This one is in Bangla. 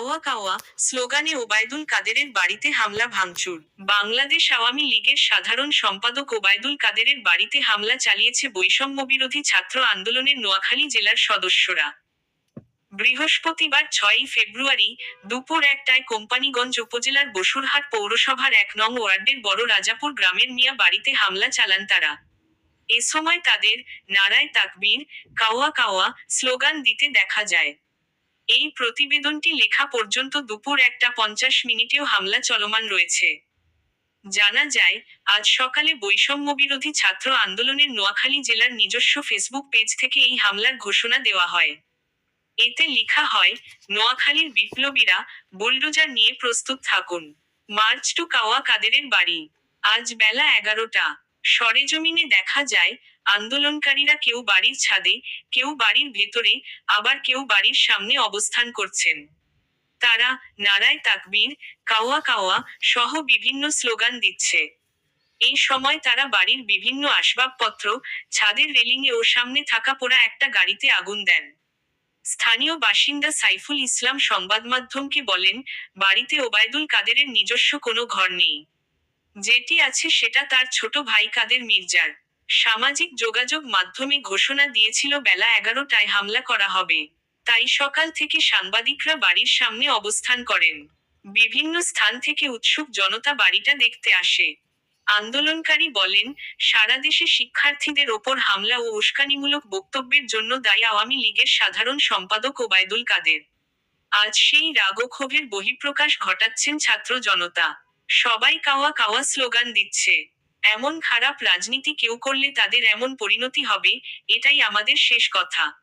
কাওয়া কাওয়া স্লোগানে ওবায়দুল কাদেরের বাড়িতে হামলা, ভাঙচুর। বাংলাদেশ আওয়ামী লীগের সাধারণ সম্পাদক ওবায়দুল কাদেরের বাড়িতে হামলা চালিয়েছে বৈষম্য বিরোধী ছাত্র আন্দোলনের নোয়াখালী জেলার সদস্যরা। বৃহস্পতিবার ছয়ই ফেব্রুয়ারি দুপুর একটায় কোম্পানিগঞ্জ উপজেলার বসুরহাট পৌরসভার এক নং ওয়ার্ডের বড় রাজাপুর গ্রামের মিয়া বাড়িতে হামলা চালান তারা। এ সময় তাদের নারায় তাকবীর, কাওয়া কাওয়া স্লোগান দিতে দেখা যায়। এই প্রতিবেদনটি লেখা পর্যন্ত দুপুর একটা পঞ্চাশ মিনিটেও হামলা চলমান রয়েছে। জানা যায়, আজ সকালে বৈষম্যবিরোধী ছাত্র আন্দোলনের নোয়াখালী জেলার নিজস্ব ফেসবুক পেজ থেকে এই হামলার ঘোষণা দেওয়া হয়। এতে লেখা হয়, নোয়াখালীর বিপ্লবীরা বুলডোজার নিয়ে প্রস্তুত থাকুন। মার্চ টু কাওয়া কাদেরের বাড়ি। আজ বেলা এগারোটা। সরেজমিনে দেখা যায়, আন্দোলনকারীরা কেউ বাড়ির ছাদে, কেউ বাড়ির ভেতরে, আবার কেউ বাড়ির সামনে অবস্থান করছেন। তারা নারায় তাকবীর, কাওয়া কাওয়া সহ বিভিন্ন স্লোগান দিচ্ছে। এই সময় তারা বাড়ির বিভিন্ন আসবাবপত্র, ছাদের রেলিংয়ে ও সামনে থাকা পোড়া একটা গাড়িতে আগুন দেন। স্থানীয় বাসিন্দা সাইফুল ইসলাম সংবাদমাধ্যমকে বলেন, বাড়িতে ওবায়দুল কাদেরের নিজস্ব কোনো ঘর নেই। যেটি আছে সেটা তার ছোট ভাই কাদের মির্জার। সামাজিক যোগাযোগ মাধ্যমে ঘোষণা দিয়েছিল, বেলা এগারোটায় হামলা করা হবে। তাই সকাল থেকে সাংবাদিকরা বাড়ির সামনে অবস্থান করেন। বিভিন্ন স্থান থেকে উৎসুক জনতা বাড়িটা দেখতে আসে। আন্দোলনকারী বলেন, সারা দেশে শিক্ষার্থীদের ওপর হামলা ও উস্কানিমূলক বক্তব্যের জন্য দায়ী আওয়ামী লীগের সাধারণ সম্পাদক ওবায়দুল কাদের। আজ সেই রাগ ক্ষোভের বহিঃপ্রকাশ ঘটাচ্ছেন ছাত্র জনতা। সবাই কাওয়া কাওয়া স্লোগান দিচ্ছে। এমন খারাপ রাজনীতি কেউ করলে তাদের এমন পরিণতি হবে, এটাই আমাদের শেষ কথা।